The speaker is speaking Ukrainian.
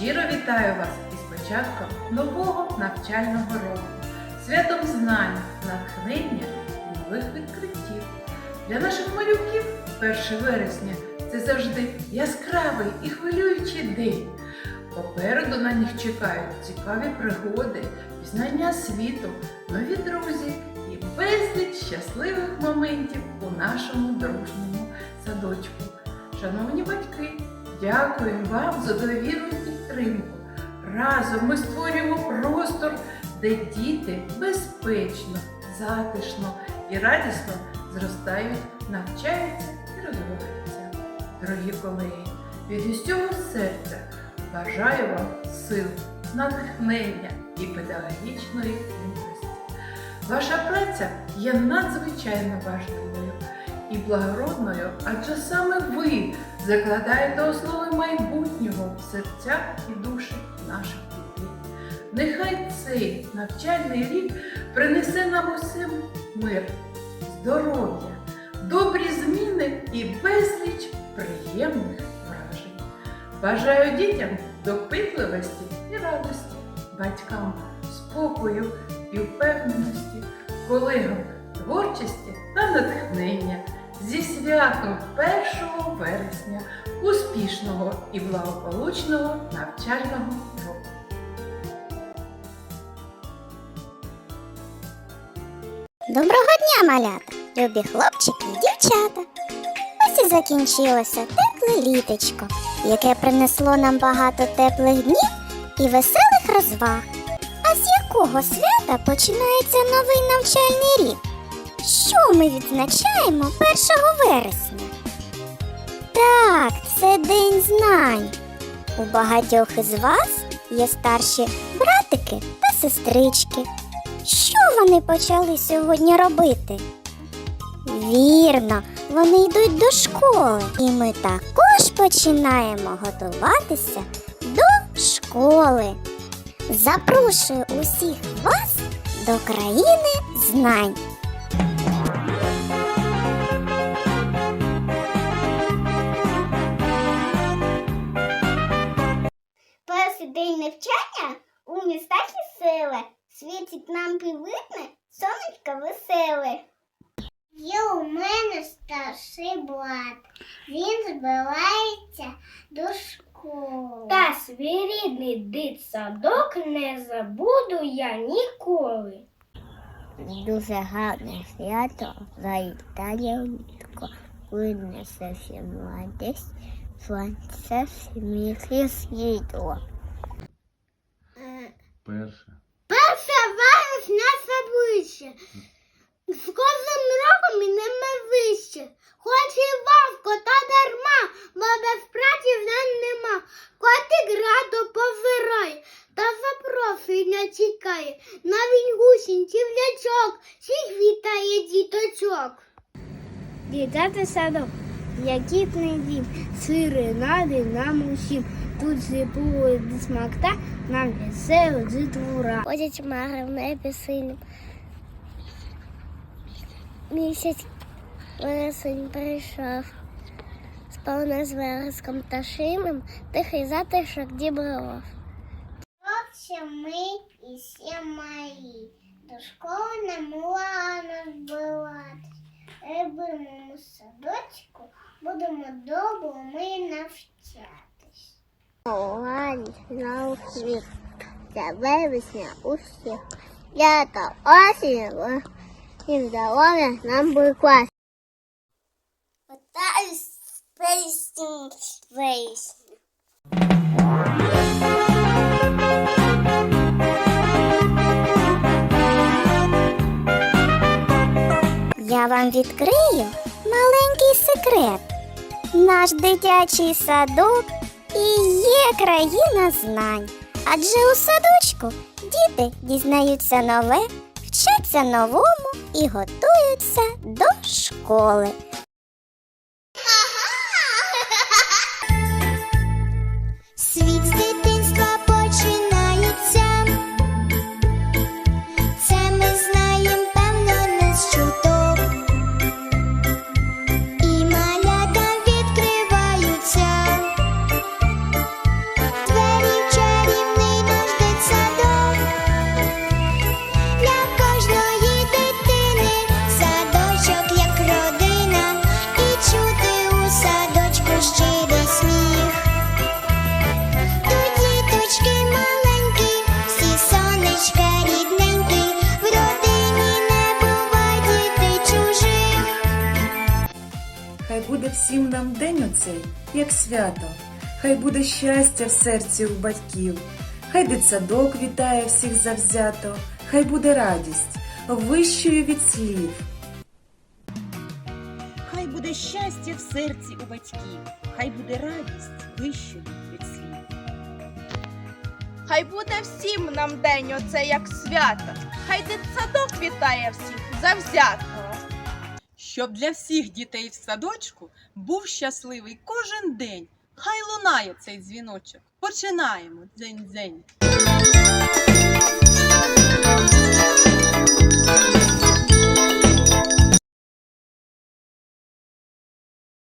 вас із початком нового навчального року, святом знань, натхнення і нових відкриттів. Для наших малюків 1 вересня це завжди яскравий і хвилюючий день. Попереду на них чекають цікаві пригоди, пізнання світу, нові друзі і безліч щасливих моментів у нашому дружньому садочку. Шановні батьки, дякую вам за довіру підтримку. Разом ми створюємо простор, де діти безпечно, затишно і радісно зростають, навчаються і розвиваються. Дорогі колеги, від усього серця бажаю вам сил, натхнення і педагогічної мудрості. Ваша праця є надзвичайно важливою і благородною, адже саме ви закладаєте основи майбутнього в серцях і душі наших дітей. Нехай цей навчальний рік принесе нам усім мир, здоров'я, добрі зміни і безліч приємних вражень. Бажаю дітям допитливості і радості, батькам спокою і впевненості, колегам творчості та натхнення зі святом 1 вересня, успішного і благополучного навчального року. Доброго дня, малята, любі хлопчики і дівчата. Ось і закінчилося тепле літочко, яке принесло нам багато теплих днів і веселих розваг. А з якого свята починається новий навчальний рік? Що ми відзначаємо 1 вересня? Так, це День знань. У багатьох із вас є старші братики та сестрички. Що вони почали сьогодні робити? Вірно, вони йдуть до школи, і ми також починаємо готуватися до школи. Запрошую усіх вас до країни знань. Світить нам привітне сонечко веселе. Є у мене старший брат. Він збирається до школи. Та свій рідний дитсадок не забуду я ніколи. Дуже гарне свято завітання влітку. Винесе всім радість, сонце, сміх і світло. Перше вересня обличчя. З кожним роком ідемо вище. Хоч і важко, та дарма, бо без праці вже нема. Котик радо позирає, та запрошення чекає. Навіть гусінь чи влячок, всіх вітає діточок. Дітати садок, якітний дім, сири нади нам усім. Тут зіпує смакта, нам весело дитвура. Ходять мари в небі синім. Місяць вересень прийшов. Сповна з вереском пташиним, тихий затишок дібров. Хлопці ми і всі мої, до школи не могла збиватись. Рибиному садочку будемо добре ми навчатись. Ладно, на світ. Це вересня усіх. Лято, осінь, і здоров'я нам буде клас. Питаюсь в песню Я вам відкрию маленький секрет. Наш дитячий садок і є країна знань. Адже у садочку діти дізнаються нове, вчаться новому і готуються до школи. Буде всім нам день оцей, як свято. Хай буде щастя в серці у батьків. Хай дитсадок вітає всіх завзято, хай буде радість вищою від слів. Хай буде щастя в серці у батьків, хай буде радість вищою від слів. Хай буде всім нам день оце як свято, хай дитсадок вітає всіх завзято щоб для всіх дітей в садочку був щасливий кожен день. Хай лунає цей дзвіночок. Починаємо дзень-дзень.